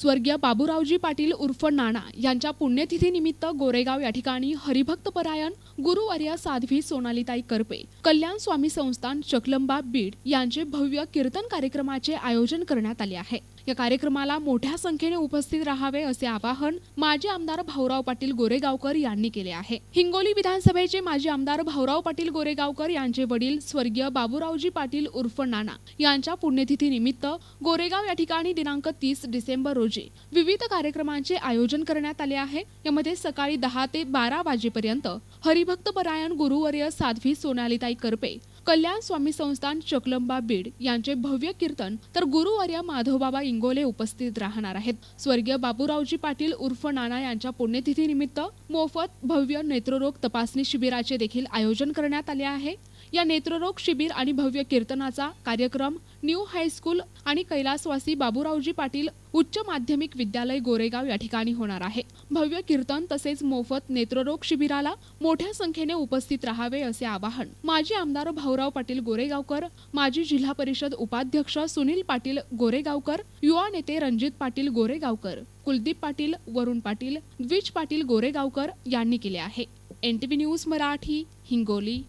स्वर्गीय बाबूरावजी पाटील उर्फ नाना यांच्या पुण्यतिथीनिमित्त गोरेगाव या ठिकाणी हरिभक्त परायण गुरुवर्य साध्वी सोनालीताई करपे कल्याण स्वामी संस्थान चकलंबा बीड यांचे भव्य कीर्तन कार्यक्रमाचे आयोजन करण्यात आले आहे. या कार्यक्रमाला मोठ्या संख्येने उपस्थित राहावे असे आवाहन माजी आमदार भाऊराव पाटील गोरेगावकर यांनी केले आहे. हिंगोली विधानसभेचे माजी आमदार भाऊराव पाटील गोरेगावकर यांचे वडील स्वर्गीय बाबूरावजी पाटील उर्फ नाना यांच्या पुण्यतिथीनिमित्त गोरेगाव या ठिकाणी दिनांक तीस डिसेंबर रोजी विविध कार्यक्रमांचे आयोजन करण्यात आले आहे. यामध्ये सकाळी दहा ते बारा वाजेपर्यंत हरिभक्त परायण गुरुवर्य साध्वी सोनालीताई करपे कल्याण स्वामी संस्थान चकलंबा बीड यांचे भव्य कीर्तन तर गुरुवर्य माधवबाबा इंगोले उपस्थित राहणार आहेत. स्वर्गीय बाबूरावजी पाटील उर्फ नाना यांच्या पुण्यतिथीनिमित्त मोफत भव्य नेत्ररोग तपासणी शिबिराचे देखील आयोजन करण्यात आले आहे. या नेत्ररोग शिबिर आणि भव्य कीर्तनाचा कार्यक्रम न्यू हायस्कूल आणि कैलासवासी बाबूरावजी पाटील उच्च माध्यमिक विद्यालय गोरेगाव या ठिकाणी होणार आहे. भव्य कीर्तन तसेच मोफत नेत्ररोग शिबिराला मोठ्या संख्येने उपस्थित राहावे असे आवाहन माजी आमदार भाऊराव पाटील गोरेगावकर माजी जिल्हा परिषद उपाध्यक्ष सुनील पाटील गोरेगावकर युवा नेते रणजित पाटील गोरेगावकर कुलदीप पाटील वरुण पाटील द्विज पाटील गोरेगावकर यांनी केले आहे. NTV news Marathi Hingoli.